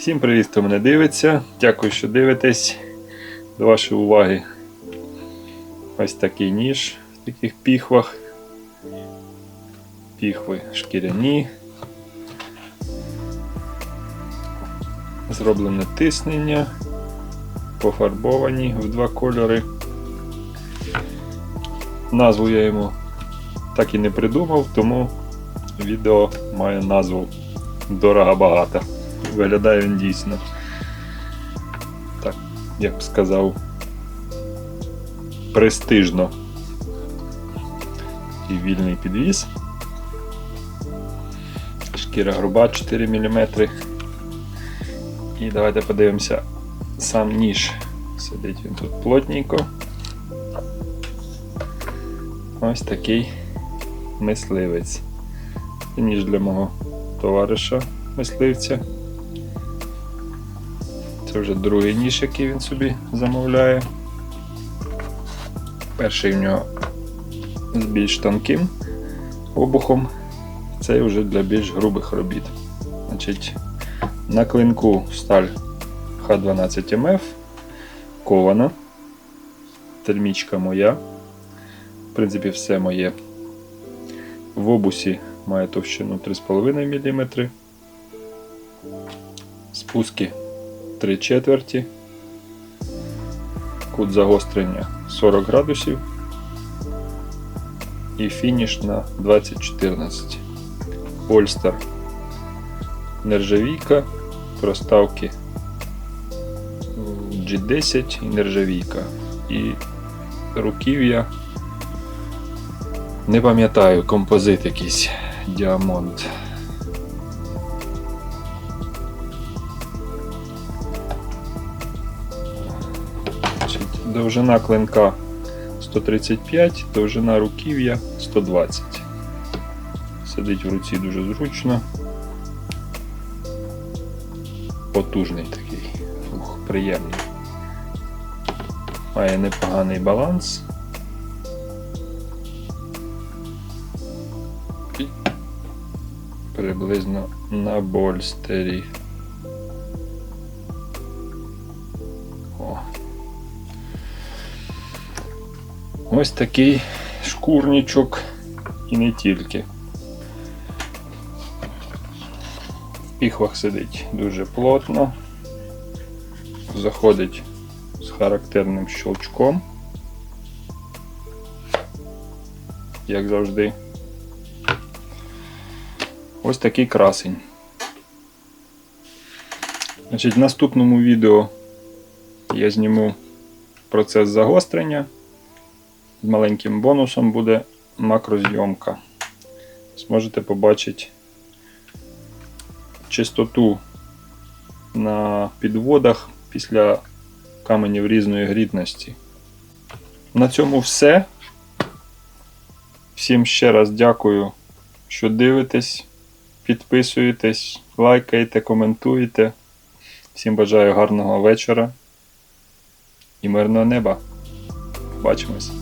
Всім привіт, хто мене дивиться. Дякую, що дивитесь. До вашої уваги ось такий ніж в таких піхвах. Піхви шкіряні. Зроблене тиснення. Пофарбовані в два кольори. Назву я йому так і не придумав, тому відео має назву Дорого багато. Виглядає він дійсно. Так, я б сказав. Престижно. І вільний підвіз. Шкіра груба 4 мм. І давайте подивимося сам ніж. Сидить він тут плотненько. Ось такий мисливець. Ніж для мого товариша мисливця. Це вже другий ніж, який він собі замовляє. Перший в нього з більш тонким обухом, цей вже для більш грубих робіт. Значить, на клинку сталь Х12МФ, кована, термічка моя. В принципі, все моє. В обусі має товщину 3,5 мм. Спуски 3 четверті. Кут загострення 40 градусів. І фініш на 2014. Польстер нержавійка, проставки G10 і нержавійка. І руків'я. Не пам'ятаю, композит якийсь діамонт. Довжина клинка 135, довжина руків'я 120. Сидить в руці дуже зручно. Потужний такий, Ух, приємний. Має непоганий баланс. І приблизно на больстері. О. Ось такий шкурничок і не тільки. В піхвах сидить дуже плотно, заходить з характерним щелчком, як завжди. Ось такий красень. Значить, в наступному відео я зніму процес загострення. Маленьким бонусом буде макрозйомка. Зможете побачити чистоту на підводах після каменів різної грітності. На цьому все. Всім ще раз дякую, що дивитесь, підписуєтесь, лайкаєте, коментуєте. Всім бажаю гарного вечора і мирного неба. Побачимось!